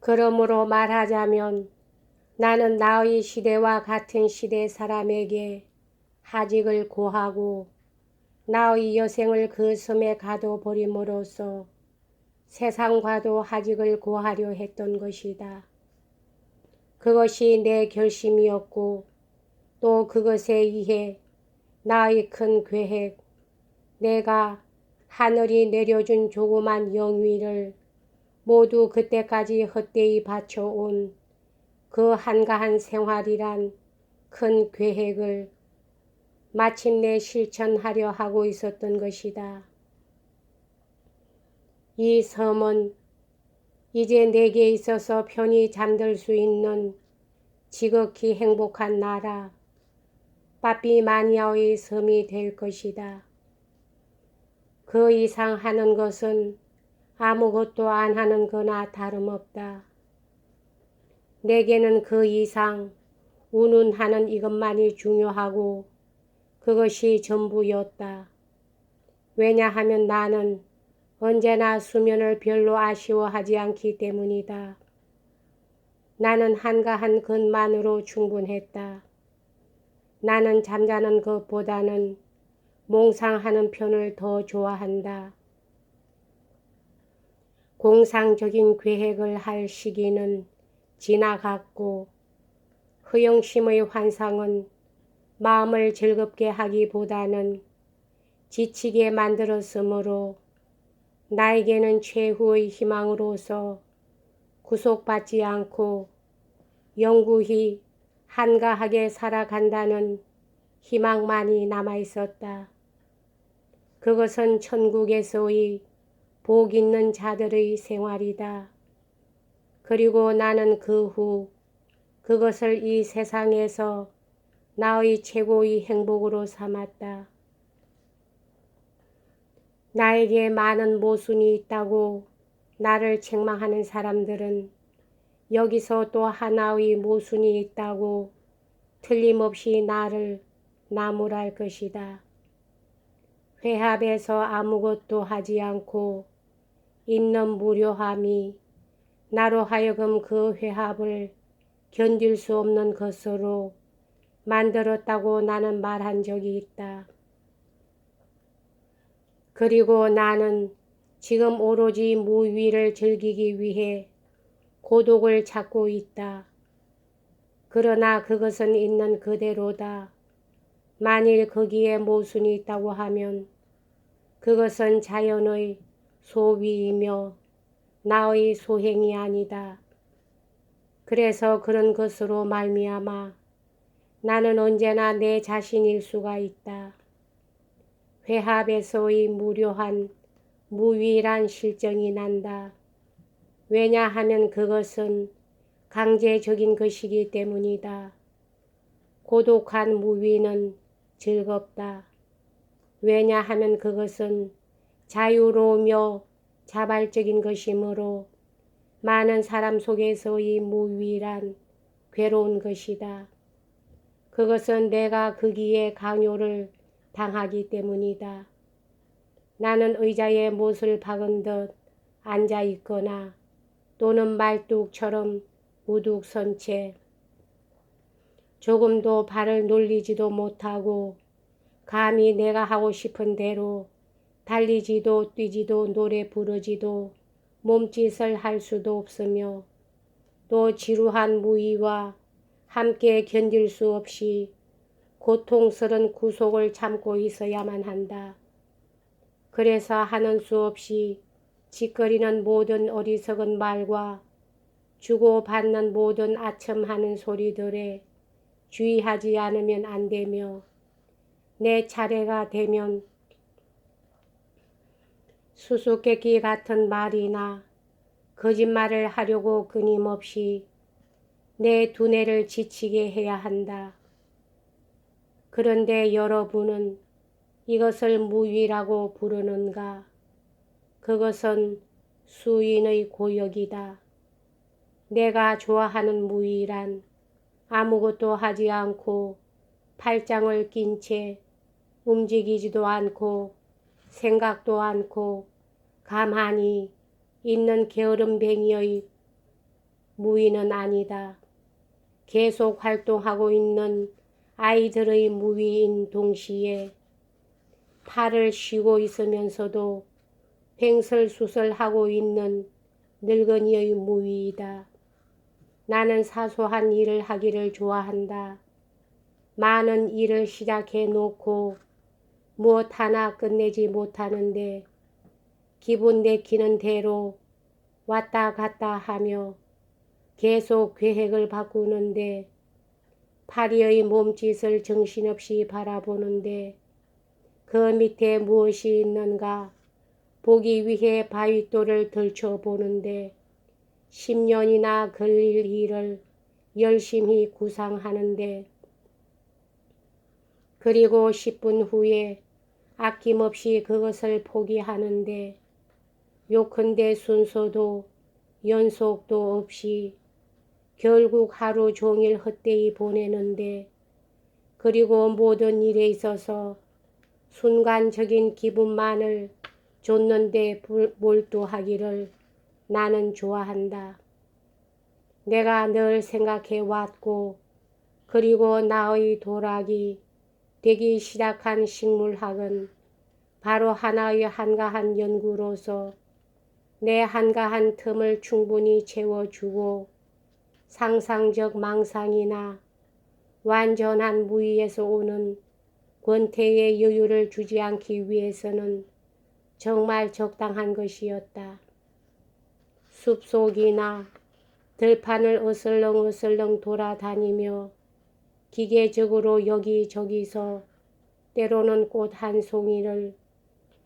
그러므로 말하자면 나는 나의 시대와 같은 시대 사람에게 하직을 고하고 나의 여생을 그 섬에 가둬버림으로써 세상과도 하직을 고하려 했던 것이다. 그것이 내 결심이었고 또 그것에 의해 나의 큰 계획, 내가 하늘이 내려준 조그만 영위를 모두 그때까지 헛되이 바쳐온 그 한가한 생활이란 큰 계획을 마침내 실천하려 하고 있었던 것이다. 이 섬은 이제 내게 있어서 편히 잠들 수 있는 지극히 행복한 나라, 빠삐마니아의 섬이 될 것이다. 그 이상 하는 것은 아무것도 안 하는 거나 다름없다. 내게는 그 이상 운운하는 이것만이 중요하고 그것이 전부였다. 왜냐하면 나는 언제나 수면을 별로 아쉬워하지 않기 때문이다. 나는 한가한 것만으로 충분했다. 나는 잠자는 것보다는 몽상하는 편을 더 좋아한다. 공상적인 계획을 할 시기는 지나갔고 허영심의 환상은 마음을 즐겁게 하기보다는 지치게 만들었으므로 나에게는 최후의 희망으로서 구속받지 않고 영구히 한가하게 살아간다는 희망만이 남아 있었다. 그것은 천국에서의 복 있는 자들의 생활이다. 그리고 나는 그 후 그것을 이 세상에서 나의 최고의 행복으로 삼았다. 나에게 많은 모순이 있다고 나를 책망하는 사람들은 여기서 또 하나의 모순이 있다고 틀림없이 나를 나무랄 것이다. 회합에서 아무것도 하지 않고 있는 무료함이 나로 하여금 그 회합을 견딜 수 없는 것으로 만들었다고 나는 말한 적이 있다. 그리고 나는 지금 오로지 무위를 즐기기 위해 고독을 찾고 있다. 그러나 그것은 있는 그대로다. 만일 거기에 모순이 있다고 하면 그것은 자연의 소위이며 나의 소행이 아니다. 그래서 그런 것으로 말미암아 나는 언제나 내 자신일 수가 있다. 회합에서의 무료한 무위란 실정이 난다. 왜냐하면 그것은 강제적인 것이기 때문이다. 고독한 무위는 즐겁다. 왜냐하면 그것은 자유로우며 자발적인 것이므로 많은 사람 속에서의 무위란 괴로운 것이다. 그것은 내가 거기에 강요를 당하기 때문이다. 나는 의자에 못을 박은 듯 앉아 있거나 또는 말뚝처럼 우뚝 선채 조금도 발을 놀리지도 못하고 감히 내가 하고 싶은 대로 달리지도 뛰지도 노래 부르지도 몸짓을 할 수도 없으며 또 지루한 무의와 함께 견딜 수 없이 고통스런 구속을 참고 있어야만 한다. 그래서 하는 수 없이 짓거리는 모든 어리석은 말과 주고받는 모든 아첨하는 소리들에 주의하지 않으면 안 되며 내 차례가 되면 수수께끼 같은 말이나 거짓말을 하려고 끊임없이 내 두뇌를 지치게 해야 한다. 그런데 여러분은 이것을 무위라고 부르는가? 그것은 수인의 고역이다. 내가 좋아하는 무위란 아무것도 하지 않고 팔짱을 낀 채 움직이지도 않고 생각도 않고 가만히 있는 게으름뱅이의 무위는 아니다. 계속 활동하고 있는 아이들의 무위인 동시에 팔을 쉬고 있으면서도 횡설수설하고 있는 늙은이의 무위이다. 나는 사소한 일을 하기를 좋아한다. 많은 일을 시작해 놓고 무엇 하나 끝내지 못하는데 기분 내키는 대로 왔다 갔다 하며 계속 계획을 바꾸는데 파리의 몸짓을 정신없이 바라보는데 그 밑에 무엇이 있는가 보기 위해 바윗돌을 들춰보는데 10년이나 걸릴 일을 열심히 구상하는데 그리고 10분 후에 아낌없이 그것을 포기하는데 요컨대 순서도 연속도 없이 결국 하루 종일 헛되이 보내는데 그리고 모든 일에 있어서 순간적인 기분만을 줬는데 몰두하기를 나는 좋아한다. 내가 늘 생각해 왔고 그리고 나의 도락이 되기 시작한 식물학은 바로 하나의 한가한 연구로서 내 한가한 틈을 충분히 채워주고 상상적 망상이나 완전한 무의에서 오는 권태의 여유를 주지 않기 위해서는 정말 적당한 것이었다. 숲속이나 들판을 어슬렁어슬렁 돌아다니며 기계적으로 여기저기서 때로는 꽃 한 송이를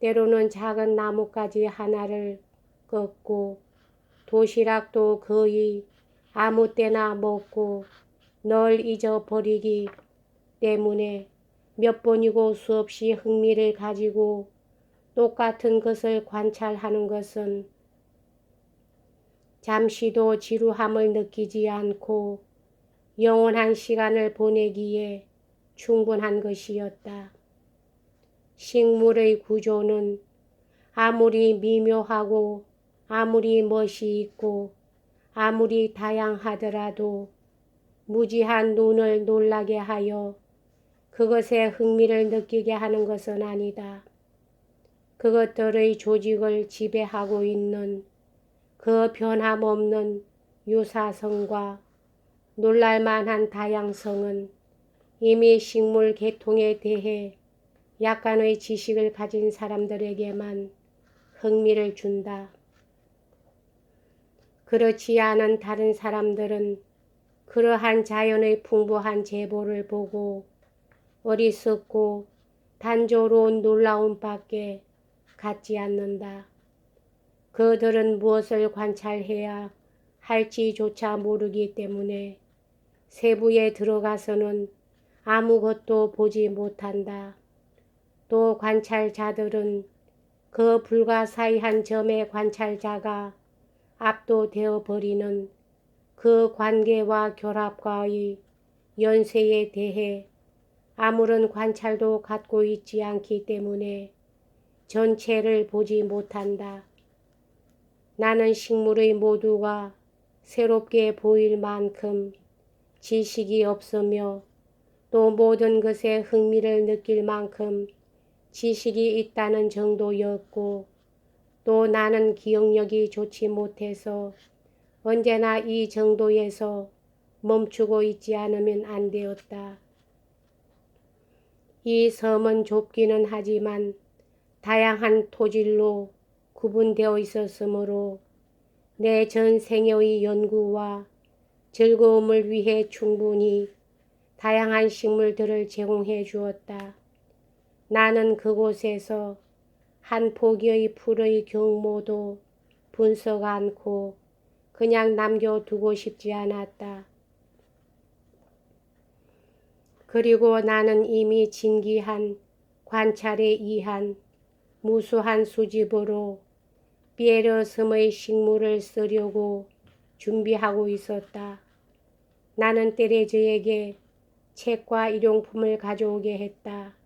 때로는 작은 나뭇가지 하나를 꺾고 도시락도 거의 아무 때나 먹고 널 잊어버리기 때문에 몇 번이고 수없이 흥미를 가지고 똑같은 것을 관찰하는 것은 잠시도 지루함을 느끼지 않고 영원한 시간을 보내기에 충분한 것이었다. 식물의 구조는 아무리 미묘하고 아무리 멋이 있고 아무리 다양하더라도 무지한 눈을 놀라게 하여 그것에 흥미를 느끼게 하는 것은 아니다. 그것들의 조직을 지배하고 있는 그 변함없는 유사성과 놀랄만한 다양성은 이미 식물 계통에 대해 약간의 지식을 가진 사람들에게만 흥미를 준다. 그렇지 않은 다른 사람들은 그러한 자연의 풍부한 제보를 보고 어리석고 단조로운 놀라움 밖에 갖지 않는다. 그들은 무엇을 관찰해야 할지조차 모르기 때문에 세부에 들어가서는 아무것도 보지 못한다. 또 관찰자들은 그 불가사의한 점의 관찰자가 압도되어 버리는 그 관계와 결합과의 연쇄에 대해 아무런 관찰도 갖고 있지 않기 때문에 전체를 보지 못한다. 나는 식물의 모두가 새롭게 보일 만큼 지식이 없으며 또 모든 것에 흥미를 느낄 만큼 지식이 있다는 정도였고 또 나는 기억력이 좋지 못해서 언제나 이 정도에서 멈추고 있지 않으면 안 되었다. 이 섬은 좁기는 하지만 다양한 토질로 구분되어 있었으므로 내 전 생애의 연구와 즐거움을 위해 충분히 다양한 식물들을 제공해 주었다. 나는 그곳에서 한 포기의 풀의 경모도 분석 않고 그냥 남겨두고 싶지 않았다. 그리고 나는 이미 진기한 관찰에 의한 무수한 수집으로 피에르섬의 식물을 쓰려고 준비하고 있었다. 나는 테레즈에게 책과 일용품을 가져오게 했다.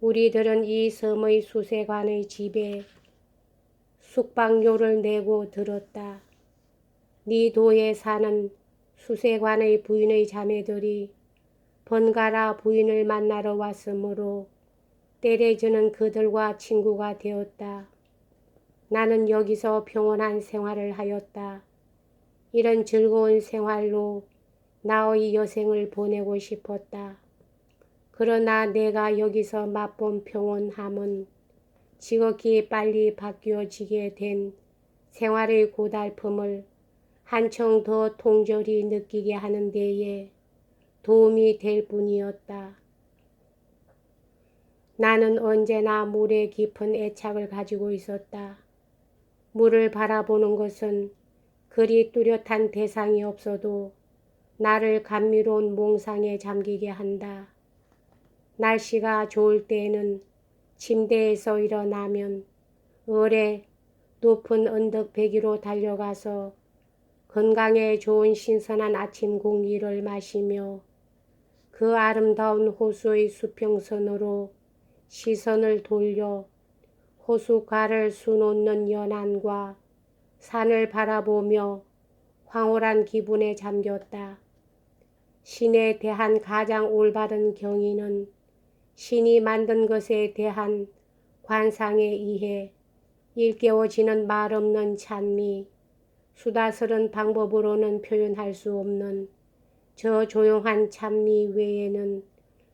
우리들은 이 섬의 수세관의 집에 숙박료를 내고 들었다. 네 도에 사는 수세관의 부인의 자매들이 번갈아 부인을 만나러 왔으므로 때려주는 그들과 친구가 되었다. 나는 여기서 평온한 생활을 하였다. 이런 즐거운 생활로 나의 여생을 보내고 싶었다. 그러나 내가 여기서 맛본 평온함은 지극히 빨리 바뀌어지게 된 생활의 고달픔을 한층 더 통절히 느끼게 하는 데에 도움이 될 뿐이었다. 나는 언제나 물에 깊은 애착을 가지고 있었다. 물을 바라보는 것은 그리 뚜렷한 대상이 없어도 나를 감미로운 몽상에 잠기게 한다. 날씨가 좋을 때에는 침대에서 일어나면 을에 높은 언덕 배기로 달려가서 건강에 좋은 신선한 아침 공기를 마시며 그 아름다운 호수의 수평선으로 시선을 돌려 호수가를 수놓는 연안과 산을 바라보며 황홀한 기분에 잠겼다. 신에 대한 가장 올바른 경위는 신이 만든 것에 대한 관상에 의해 일깨워지는 말 없는 찬미, 수다스런 방법으로는 표현할 수 없는 저 조용한 찬미 외에는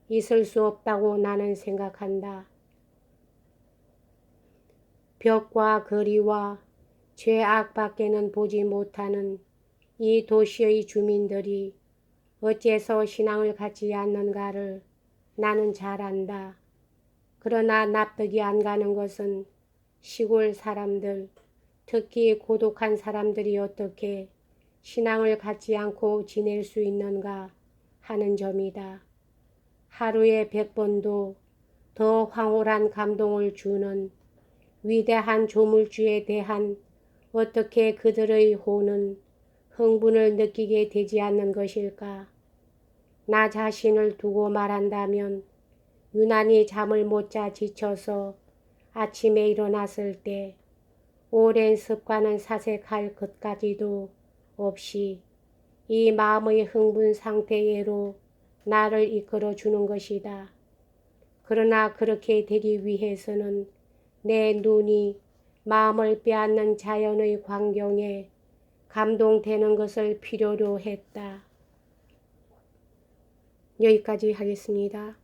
있을 수 없다고 나는 생각한다. 벽과 거리와 죄악 밖에는 보지 못하는 이 도시의 주민들이 어째서 신앙을 갖지 않는가를 나는 잘 안다. 그러나 납득이 안 가는 것은 시골 사람들, 특히 고독한 사람들이 어떻게 신앙을 갖지 않고 지낼 수 있는가 하는 점이다. 하루에 백 번도 더 황홀한 감동을 주는 위대한 조물주에 대한 어떻게 그들의 호는 흥분을 느끼게 되지 않는 것일까? 나 자신을 두고 말한다면 유난히 잠을 못 자 지쳐서 아침에 일어났을 때 오랜 습관은 사색할 것까지도 없이 이 마음의 흥분 상태로 나를 이끌어 주는 것이다. 그러나 그렇게 되기 위해서는 내 눈이 마음을 빼앗는 자연의 광경에 감동되는 것을 필요로 했다. 여기까지 하겠습니다.